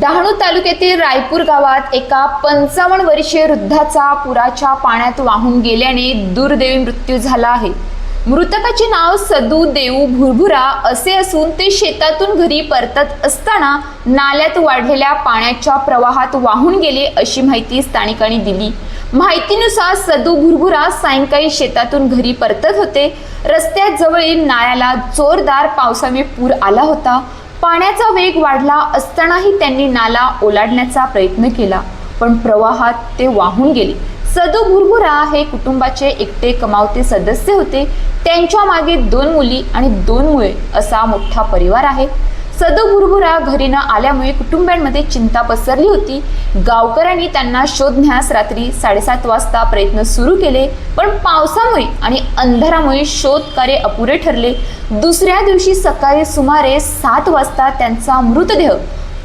डहाणू तालुक्यातील रायपूर गावात एका पंचावन्न वर्षीय वृद्धाचा पुराच्या पाण्यात वाहून गेल्याने दुर्दैवी मृत्यू झाला आहे. मृतकाचे नाव सदू देऊ भुरभुरा असे असून ते शेतातून घरी परतत असताना नाल्यात वाढलेल्या पाण्याच्या प्रवाहात वाहून गेले अशी माहिती स्थानिकांनी दिली. माहितीनुसार सदू भुरभुरा सायंकाळी शेतातून घरी परतत होते. रस्त्याजवळील नाळ्याला नाल्याला जोरदार पावसामुळे पूर आला होता. पाण्याचा वेग वाढला असतानाही त्यांनी नाला ओलांडण्याचा प्रयत्न केला पण प्रवाहात ते वाहून गेले. सदू भुरभुरा हे कुटुंबाचे एकटे कमावते सदस्य होते. त्यांच्या मागे दोन मुली आणि दोन मुळे असा मोठा परिवार आहे. सदू भुरभुरा घरी न आल्यामुळे कुटुंबांमध्ये चिंता पसरली होती. गावकऱ्यांनी त्यांना शोधण्यास रात्री साडेसात वाजता प्रयत्न सुरू केले पण पावसामुळे आणि अंधारामुळे शोध कार्य अपुरे ठरले. दुसऱ्या दिवशी सकाळी सुमारे सात वाजता त्यांचा मृतदेह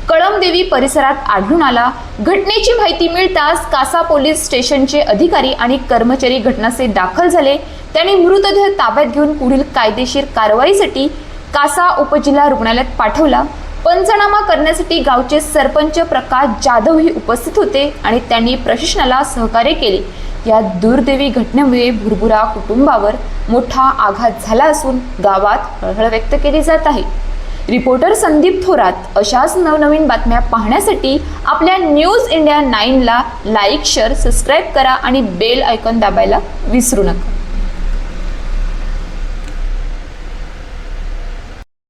कळमदेवी परिसरात आढळून आला. घटनेची माहिती मिळताच कासा पोलीस स्टेशनचे अधिकारी आणि कर्मचारी घटनास्थळी दाखल झाले. त्यांनी मृतदेह ताब्यात घेऊन पुढील कायदेशीर कारवाईसाठी कासा उपजिल्हा रुग्णालयात पाठवला. पंचनामा करण्यासाठी गावचे सरपंच प्रकाश जाधव ही उपस्थित होते आणि त्यांनी प्रशासनाला सहकार्य केले. या दुर्दैवी घटनेमुळे भुरभुरा कुटुंबावर मोठा आघात झाला असून गावात हळहळ व्यक्त केली जात आहे. रिपोर्टर संदीप थोरात अशाच नवनवीन बातम्या पाहण्यासाठी आपल्या न्यूज इंडिया नाईनला लाईक शेअर सबस्क्राईब करा आणि बेल आयकॉन दाबायला विसरू नका.